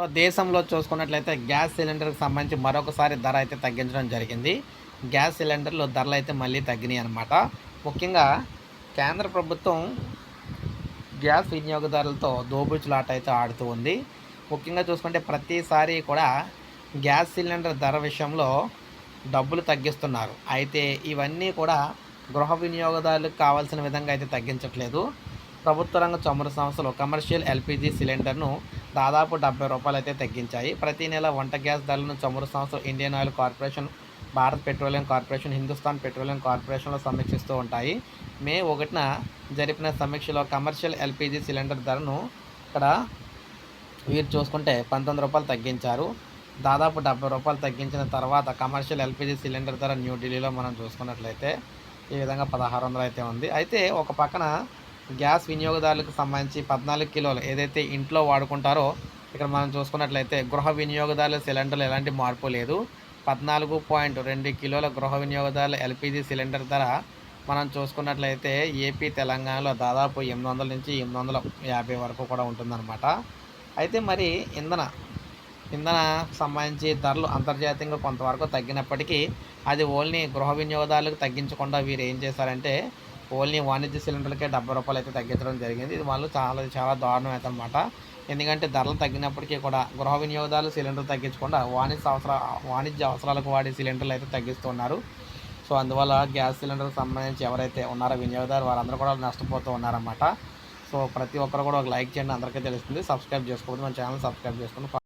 So దేశంలో చూసుకున్నట్లయితే gas సిలిండర్కి సంబంధించి మరొకసారి ధర అయితే తగ్గించడం జరిగింది. గ్యాస్ సిలిండర్లు ధరలు అయితే మళ్ళీ తగ్గినాయి అనమాట ముఖ్యంగా కేంద్ర ప్రభుత్వం గ్యాస్ వినియోగదారులతో దోబుచులాట అయితే ఆడుతూ ఉంది. ముఖ్యంగా చూసుకుంటే ప్రతిసారి కూడా గ్యాస్ సిలిండర్ ధర విషయంలో డబ్బులు తగ్గిస్తున్నారు. అయితే ఇవన్నీ కూడా గృహ వినియోగదారులకు కావాల్సిన విధంగా అయితే తగ్గించట్లేదు. ప్రభుత్వ రంగ చమురు సంస్థలు కమర్షియల్ ఎల్పిజి సిలిండర్ను దాదాపు డెబ్బై రూపాయలు అయితే తగ్గించాయి. ప్రతి నెల వంట గ్యాస్ ధరలను చమురు సంస్థలు Indian oil corporation Bharat petroleum corporation Hindustan petroleum కార్పొరేషన్లో సమీక్షిస్తూ ఉంటాయి. మే ఒకటిన జరిపిన సమీక్షలో కమర్షియల్ ఎల్పిజి సిలిండర్ ధరను ఇక్కడ వీరు చూసుకుంటే పంతొమ్మిది రూపాయలు తగ్గించారు. దాదాపు డెబ్బై రూపాయలు తగ్గించిన తర్వాత కమర్షియల్ ఎల్పిజి సిలిండర్ ధర న్యూఢిల్లీలో మనం చూసుకున్నట్లయితే ఈ విధంగా పదహారు వందలు అయితే ఉంది. అయితే ఒక పక్కన గ్యాస్ వినియోగదారులకు సంబంధించి పద్నాలుగు కిలోలు ఏదైతే ఇంట్లో వాడుకుంటారో ఇక్కడ మనం చూసుకున్నట్లయితే గృహ వినియోగదారుల సిలిండర్లు ఎలాంటి మార్పు లేదు. పద్నాలుగు పాయింట్ రెండు కిలోల గృహ వినియోగదారుల ఎల్పిజి సిలిండర్ ధర మనం చూసుకున్నట్లయితే ఏపీ తెలంగాణలో దాదాపు ఎనిమిది వందల నుంచి ఎనిమిది వందల యాభై వరకు కూడా ఉంటుందన్నమాట. అయితే మరి ఇంధన ఇంధన సంబంధించి ధరలు అంతర్జాతీయంగా కొంతవరకు తగ్గినప్పటికీ అది ఓన్లీ గృహ వినియోగదారులకు తగ్గించకుండా వీరు ఏం చేశారంటే ఓన్లీ వాణిజ్య సిలిండర్లకే డెబ్బై రూపాయలు అయితే తగ్గించడం జరిగింది. ఇది వాళ్ళు చాలా చాలా దారుణం అయితే అనమాట ఎందుకంటే ధరలు తగ్గినప్పటికీ కూడా గృహ వినియోగదారులు సిలిండర్ తగ్గించకుండా వాణిజ్య అవసర వాణిజ్య అవసరాలకు వాడే సిలిండర్లు అయితే తగ్గిస్తున్నారు. సో అందువల్ల గ్యాస్ సిలిండర్కి సంబంధించి ఎవరైతే ఉన్నారో వినియోగదారు వారందరూ కూడా నష్టపోతూ ఉన్నారన్నమాట. సో ప్రతి ఒక్కరు కూడా ఒక లైక్ చేయండి. అందరికీ తెలుస్తుంది. సబ్స్క్రైబ్ చేసుకోవద్దు. మన ఛానల్ సబ్స్క్రైబ్ చేసుకోండి